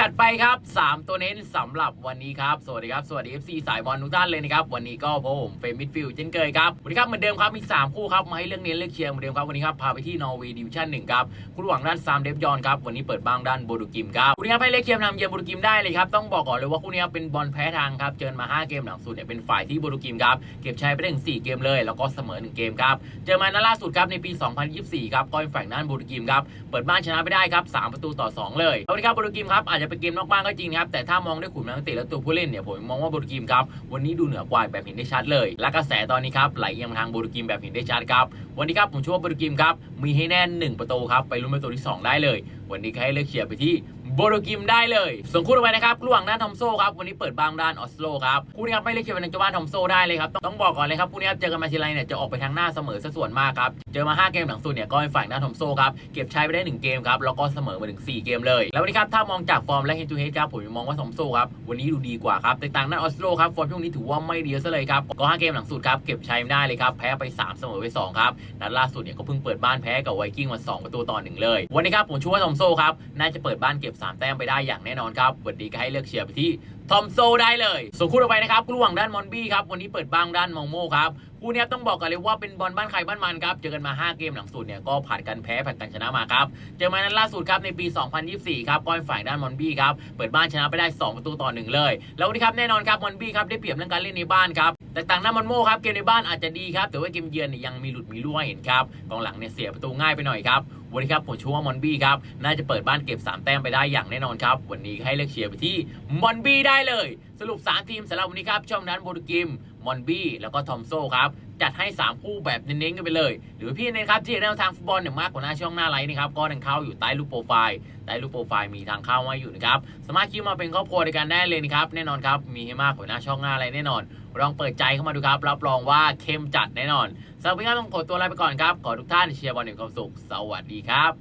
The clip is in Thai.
จัดไปครับ 3 ตัวเน้นสำหรับวันนี้ครับ สวัสดีครับ สวัสดี FC สายบอลทุกท่านเลยนะครับ วันนี้ก็ผมเฟรมมิดฟิลด์เช่นเคยครับ วันนี้ครับเหมือนเดิมครับ มี 3 คู่ครับ มาให้เลือกเน้นเลือกเชียร์เหมือนเดิมครับ วันนี้ครับ พาไปที่นอร์เวย์ดิวิชั่นหนึ่งครับคู่หว่างด้านซามเดฟยอนครับ วันนี้เปิดบ้างด้านโบดูกิมครับ วันนี้ครับให้เลือกเชียร์นำเยือนโบดูกิมได้เลยครับ ต้องบอกก่อนเลยว่าคู่นี้ครับเป็นบอลแพ้ทางครับเจอมา 5 เกมหลังสุดเนี่ยเป็นฝ่ายที่โบดูกิมครับ เก็บชัยไปได้ถึง4เกมเลย แล้วก็เสมอ 1 เกมครับ เจอมานัดล่าสุดครับในปี 2024 ครับก็เป็นฝั่งด้านโบดูกิมครับ เปิดบ้านชนะไปได้ครับ3ประตูต่อ 2 เลยวันนี้ครับโบดูกิมครับอาจจะเป็นเกมนอกบ้านก็จริงนะครับแต่ถ้ามองด้วยขุมนักเตะและตัวผู้เล่นเนี่ยผมมองว่าโบดูกิมครับวันนี้ดูเหนือกว่าแบบเห็นได้ชัดเลย และกระแสตอนนี้ครับไหลเอียงมาทางโบดูกิมแบบเห็นได้ชัดครับวันนี้ครับผมเชื่อว่าโบดูกิมครับมีให้แน่น1ประตูครับไปลุ้นประตูที่ 2 ได้เลย วันนี้ใครเลือกเชียร์ไปที่ โบโดกิมได้เลยส่วนคู่ต่อไปนะครับระหว่างด้านทอมโซครับวันนี้เปิดบ้างด้านออสโลครับคู่นี้ครับไม่เลือกเชียร์เป็นเจ้าบ้านทอมโซได้เลยครับต้องบอกก่อนเลยครับคู่นี้ครับเจอกันมาทีไรเนี่ยจะออกไปทางหน้าเสมอซะส่วนมากครับเจอมา 5 เกมหลังสุดเนี่ยก็เป็นฝ่ายด้านทอมโซครับเก็บชัยไปได้ 1 เกมครับแล้วก็เสมอมาถึง 4 เกมเลย แล้ววันนี้ครับถ้ามองจากฟอร์มและเฮดทูเฮดครับผมมองว่าทอมโซครับวันนี้ดูดีกว่าครับแต่ต่างด้านออสโลครับฟอร์มช่วงนี้ถือว่าไม่ดีซะเลยครับก็5เกมหลังสุดครับเก็บชัยไม่ได้เลยครับแพ้ไป 3 เสมอไป2ครับนัดล่าสุดเนี่ยก็เพิ่งเปิดบ้านแพ้กับไวกิ้งมา2ประตูต่อหนึ่งเลยวันนี้ครับผมชื่อว่าทอมโซครับน่าจะเปิดบ้านเก็บ3แต้มไปได้อย่างแน่นอนครับวันนี้ก็ให้เลือกเชียร์ไปที่ทอมโซได้เลยส่วนคู่ต่อไปนะครับคู่ระหว่างด้านมอนบี้ครับวันนี้เปิดบ้างด้านมองโมครับ คู่นี้ต้องบอกกันเลยว่าเป็นบอลบ้านใครบ้านมันครับ เจอกันมา 5 เกมหลังสุดเนี่ยก็ผ่านกันแพ้ผ่านกันชนะมาครับ เจอมานั้นล่าสุดครับในปี 2024 ครับก็เป็นฝ่ายด้านมอนบี้ครับ เปิดบ้านชนะไปได้ 2 ประตูต่อหนึ่งเลย แล้ววันนี้ครับแน่นอนครับมอนบี้ครับได้เปรียบเรื่องการเล่นในบ้านครับแต่ต่างหน้ามอนโมครับเกมในบ้านอาจจะดีครับแต่ว่าเกมเยือนเนี่ยยังมีหลุดมีรั่วเห็นครับกองหลังเนี่ยเสียประตูง่ายไปหน่อยครับวันนี้ครับผมชื่อว่ามอนบี้ครับน่าจะเปิดบ้านเก็บ 3 แต้มไปได้อย่างแน่นอนครับวันนี้ให้เลือกเชียร์ไปที่มอนบี้ได้เลย สรุป 3 ทีมสำหรับวันนี้ครับช่องนั้นโบดูกิม มอนบี้ แล้วก็ทอมโซครับ จัดให้ 3 คู่แบบเน้นๆกันไปเลย หรือพี่เน้นครับที่แนวทางฟุตบอลเนี่ยมากกว่าหน้าช่องหน้าไลน์นะครับก็ทางเข้าอยู่ใต้รูปโปรไฟล์ใต้รูปโปรไฟล์มีทางเข้ามาอยู่นะครับสามารถคิดมาเป็นครอบครัวด้วยกันได้เลยนะครับแน่นอนครับมีให้มากกว่าหน้าช่องหน้าไลน์แน่นอนลองเปิดใจเข้ามาดูครับ รับรองว่าเข้มจัดแน่นอนสำหรับวันนี้ต้องขอตัวลาไปก่อนครับขอทุกท่านเชียร์บอลอย่างความสุข สวัสดีครับ